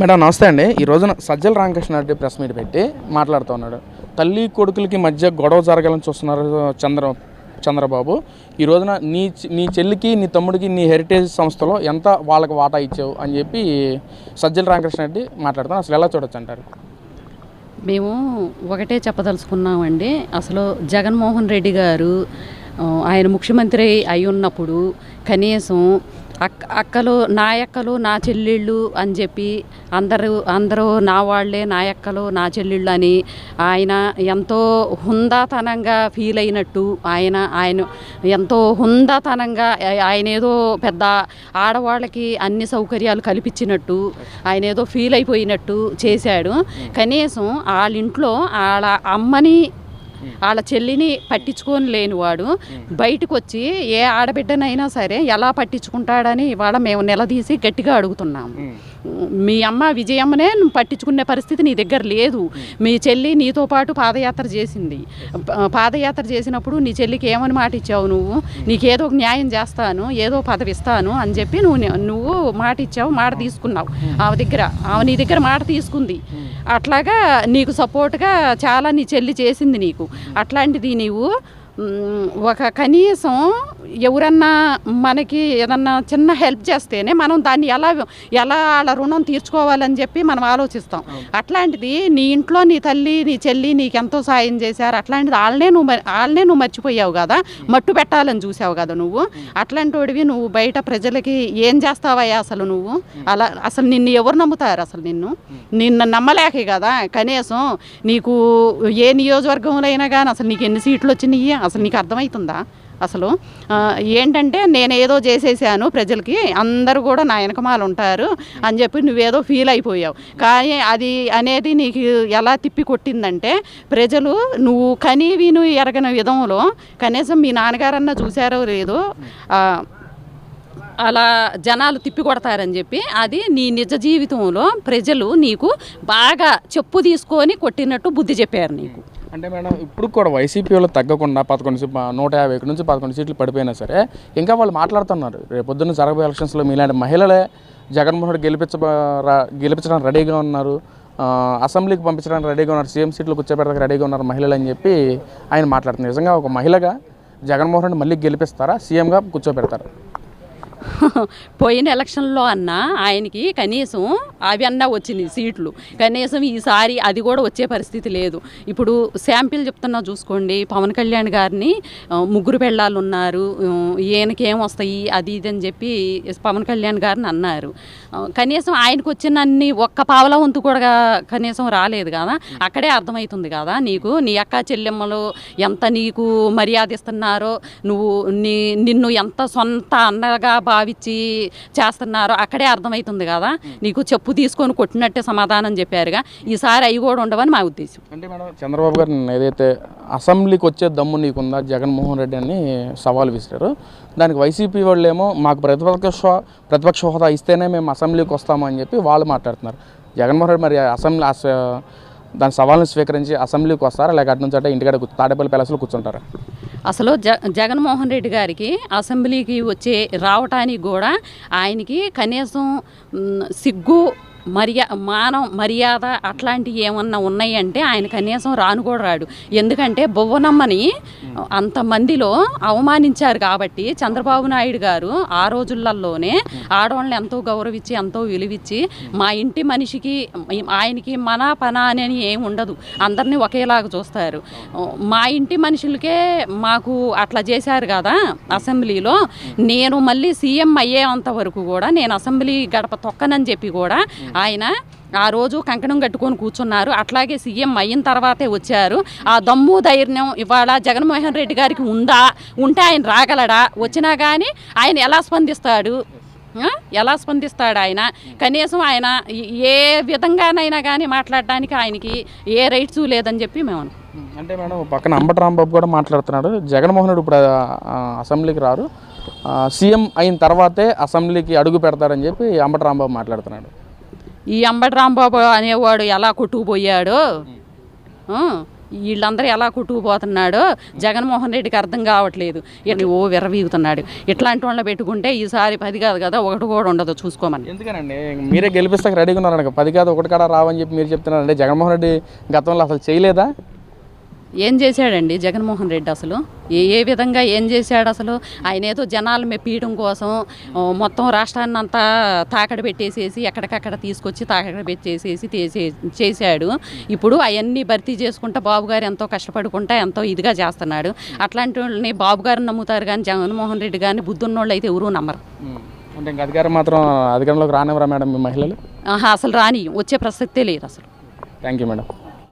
Madam నమస్తే అండి. ఈ రోజున సజ్జల రామకృష్ణ రెడ్డి ప్రెస్ మీట్ పెట్టి మాట్లాడుతూ ఉన్నాడు. తల్లి కొడుకులకి మధ్య గొడవ జరగాలని చూస్తున్నారు చంద్ర చంద్రబాబు. ఈ రోజున నీ నీ చెల్లికి నీ తమ్ముడికి నీ హెరిటేజ్ సంస్థలో ఎంత వాళ్ళకి వాటా ఇచ్చావు అని చెప్పి సజ్జల రామకృష్ణ రెడ్డి మాట్లాడుతాం అసలు ఎలా చూడొచ్చు అంటారు? మేము ఒకటే చెప్పదలుచుకున్నామండి. అసలు జగన్మోహన్ రెడ్డి గారు ఆయన ముఖ్యమంత్రి అయి ఉన్నప్పుడు కనీసం అక్క అక్కలు నా అక్కలు నా చెల్లెళ్ళు అని చెప్పి అందరూ అందరూ నా వాళ్ళే నా అక్కలు నా చెల్లెళ్ళు అని ఆయన ఎంతో హుందాతనంగా ఫీల్ అయినట్టు ఆయన ఆయన ఎంతో హుందాతనంగా ఆయన ఏదో పెద్ద ఆడవాళ్ళకి అన్ని సౌకర్యాలు కల్పించినట్టు ఆయన ఏదో ఫీల్ అయిపోయినట్టు చేశాడు. కనీసం వాళ్ళ ఇంట్లో వాళ్ళ అమ్మని వాళ్ళ చెల్లిని పట్టించుకొని లేనివాడు బయటకు వచ్చి ఏ ఆడబిడ్డనైనా సరే ఎలా పట్టించుకుంటాడని ఇవాళ మేము నిలదీసి గట్టిగా అడుగుతున్నాము. మీ అమ్మ విజయమ్మనే నువ్వు పట్టించుకునే పరిస్థితి నీ దగ్గర లేదు. మీ చెల్లి నీతో పాటు పాదయాత్ర చేసింది. పాదయాత్ర చేసినప్పుడు నీ చెల్లికి ఏమని మాట ఇచ్చావు నువ్వు? నీకేదో ఒక న్యాయం చేస్తాను ఏదో పదవి ఇస్తాను అని చెప్పి నువ్వు నువ్వు మాట ఇచ్చావు మాట తీసుకున్నావు. ఆమె దగ్గర ఆమె నీ దగ్గర మాట తీసుకుంది. అట్లాగా నీకు సపోర్ట్గా చాలా నీ చెల్లి చేసింది నీకు. అట్లాంటిది నీవు ఒక కనీసం ఎవరన్నా మనకి ఏదన్నా చిన్న హెల్ప్ చేస్తేనే మనం దాన్ని ఎలా ఎలా వాళ్ళ రుణం తీర్చుకోవాలని చెప్పి మనం ఆలోచిస్తాం. అట్లాంటిది నీ ఇంట్లో నీ తల్లి నీ చెల్లి నీకు ఎంతో సాయం చేశారు అట్లాంటిది వాళ్ళనే నువ్వు వాళ్ళనే నువ్వు మర్చిపోయావు కదా మట్టు పెట్టాలని చూసావు కదా నువ్వు అట్లాంటి వాడివి నువ్వు బయట ప్రజలకి ఏం చేస్తావయ్యా అసలు నువ్వు? అలా అసలు నిన్ను ఎవరు నమ్ముతారు అసలు నిన్ను? నిన్ను నమ్మలేకే కదా కనీసం నీకు ఏ నియోజకవర్గంలో అయినా కానీ అసలు నీకు ఎన్ని సీట్లు వచ్చినాయి అసలు నీకు అర్థమవుతుందా అసలు. ఏంటంటే నేను ఏదో చేసేసాను ప్రజలకి అందరూ కూడా నా వెనకమాలు ఉంటారు అని చెప్పి నువ్వేదో ఫీల్ అయిపోయావు. కానీ అది అనేది నీకు ఎలా తిప్పి కొట్టిందంటే ప్రజలు నువ్వు కనీవి విను ఎరగని విధంలో కనీసం మీ నాన్నగారన్నా చూసారో లేదో అలా జనాలు తిప్పి కొడతారని చెప్పి అది నీ నిజ జీవితంలో ప్రజలు నీకు బాగా చెప్పు తీసుకొని కొట్టినట్టు బుద్ధి చెప్పారు నీకు. అంటే మేడం ఇప్పుడు కూడా వైసీపీ వాళ్ళు తగ్గకుండా పదకొండు నూట యాభై ఒకటి నుంచి పదకొండు సీట్లు పడిపోయినా సరే ఇంకా వాళ్ళు మాట్లాడుతున్నారు. రేపొద్దున్న జరగబోయే ఎలక్షన్స్లో మీలాంటి మహిళలే జగన్మోహన్ రెడ్డి గెలిపించ గెలిపించడానికి రెడీగా ఉన్నారు. అసెంబ్లీకి పంపించడానికి రెడీగా ఉన్నారు. సీఎం సీట్లు కూర్చోబెట్టడానికి రెడీగా ఉన్నారు మహిళలు అని చెప్పి ఆయన మాట్లాడుతున్నారు. నిజంగా ఒక మహిళగా జగన్మోహన్ రెడ్డి మళ్ళీ గెలిపిస్తారా? సీఎంగా కూర్చోబెడతారా? పోయిన ఎలక్షన్లో అన్నా ఆయనకి కనీసం అవి అన్నా వచ్చినాయి సీట్లు. కనీసం ఈసారి అది కూడా వచ్చే పరిస్థితి లేదు. ఇప్పుడు శాంపిల్ చెప్తున్నా చూసుకోండి. పవన్ కళ్యాణ్ గారిని ముగ్గురు పెళ్ళాలు ఉన్నారు. ఈయనకి ఏం వస్తాయి అది ఇది అని చెప్పి పవన్ కళ్యాణ్ గారిని అన్నారు. కనీసం ఆయనకు వచ్చినన్ని ఒక్క పావల వంతు కూడా కనీసం రాలేదు కదా. అక్కడే అర్థమవుతుంది కదా నీకు. నీ అక్క చెల్లెమ్మలు ఎంత నీకు మర్యాద ఇస్తున్నారో నువ్వు నీ నిన్ను ఎంత సొంత అన్నగా భావించి చేస్తున్నారో అక్కడే అర్థమవుతుంది కదా. నీకు చెప్పు తీసుకొని కొట్టినట్టే సమాధానం చెప్పారుగా. ఈసారి అవి కూడా ఉండవని మా ఉద్దేశం. అంటే మేడం చంద్రబాబు గారు ఏదైతే అసెంబ్లీకి వచ్చే దమ్ము నీకుందా? జగన్మోహన్ రెడ్డి అని సవాల్ విసిరారు. దానికి వైసీపీ వాళ్ళు ఏమో మాకు ప్రతిపక్ష ప్రతిపక్ష హోదా ఇస్తేనే మేము అసెంబ్లీకి వస్తాము అని చెప్పి వాళ్ళు మాట్లాడుతున్నారు. జగన్మోహన్ రెడ్డి మరి అసెంబ్లీ అస- దాని సవాల్ని స్వీకరించి అసెంబ్లీకి వస్తారా? లేక అటు నుంచి అంటే ఇంటికాడ తాడేపల్లి ప్యాలెస్లో కూర్చుంటారా? అసలు జ జగన్మోహన్ రెడ్డి గారికి అసెంబ్లీకి వచ్చే రావటానికి కూడా ఆయనకి కనీసం సిగ్గు మర్యా మానం మర్యాద అట్లాంటివి ఏమన్నా ఉన్నాయంటే ఆయన కనీసం రాను కూడా రాడు. ఎందుకంటే బొవ్వనమ్మని అంతమందిలో అవమానించారు కాబట్టి చంద్రబాబు నాయుడు గారు ఆ రోజులలోనే ఆడవాళ్ళని ఎంతో గౌరవించి ఎంతో విలువిచ్చి మా ఇంటి మనిషికి ఆయనకి మన పన అని ఏమి ఉండదు. అందరినీ ఒకేలాగా చూస్తారు. మా ఇంటి మనుషులకే మాకు అట్లా చేశారు కదా అసెంబ్లీలో. నేను మళ్ళీ సీఎం అయ్యేంత వరకు కూడా నేను అసెంబ్లీ గడప తొక్కనని చెప్పి కూడా ఆయన ఆ రోజు కంకణం కట్టుకొని కూర్చున్నారు. అట్లాగే సీఎం అయిన తర్వాతే వచ్చారు. ఆ దమ్ము ధైర్యం ఇవాళ జగన్మోహన్ రెడ్డి గారికి ఉందా? ఉంటే ఆయన రాగలడా? వచ్చినా కానీ ఆయన ఎలా స్పందిస్తాడు? ఎలా స్పందిస్తాడు ఆయన? కనీసం ఆయన ఏ విధంగానైనా కానీ మాట్లాడడానికి ఆయనకి ఏ రైట్స్ లేదని చెప్పి మేము అనుకుంటున్నాం. అంటే మేడం పక్కన అంబటి రాంబాబు కూడా మాట్లాడుతున్నాడు. జగన్మోహన్ రెడ్డి ఇప్పుడు అసెంబ్లీకి రారు. సీఎం అయిన తర్వాతే అసెంబ్లీకి అడుగు పెడతారని చెప్పి అంబటి రాంబాబు మాట్లాడుతున్నాడు. ఈ అంబటి రాంబాబు అనేవాడు ఎలా కొట్టుకుపోయాడో? వీళ్ళందరూ ఎలా కొట్టుకుపోతున్నాడో? జగన్మోహన్ రెడ్డికి అర్థం కావట్లేదు. ఇట్లా ఓ విరవీగుతున్నాడు ఇట్లాంటి వాళ్ళని పెట్టుకుంటే ఈసారి పది కాదు కదా ఒకటి కూడా ఉండదు చూసుకోమని. ఎందుకనండి? మీరే గెలిపిస్తాక రెడీగా ఉన్నారనక పది కాదు ఒకటి కాడ రావని చెప్పి మీరు చెప్తున్నారండి. జగన్మోహన్ రెడ్డి గతంలో అసలు చేయలేదా? ఏం చేశాడండి జగన్మోహన్ రెడ్డి అసలు? ఏ ఏ విధంగా ఏం చేశాడు అసలు? ఆయన ఏదో జనాలు మెప్పీయడం కోసం మొత్తం రాష్ట్రాన్ని అంతా తాకడ పెట్టేసేసి ఎక్కడికక్కడ తీసుకొచ్చి తాకడ పెట్టేసేసి చేశాడు. ఇప్పుడు అవన్నీ భర్తీ చేసుకుంటా బాబు గారు ఎంతో కష్టపడుకుంటా ఎంతో ఇదిగా చేస్తున్నాడు. అట్లాంటి వాళ్ళని బాబు నమ్ముతారు కానీ జగన్మోహన్ రెడ్డి గారిని బుద్ధున్నోళ్ళు అయితే ఎవరూ నమ్మరు. అంటే ఇంక అధికారం మాత్రం అధికారంలోకి రానివ్వరా మేడం మీ మహిళలు? అసలు రాని వచ్చే ప్రసక్తే లేదు అసలు. Thank you madam.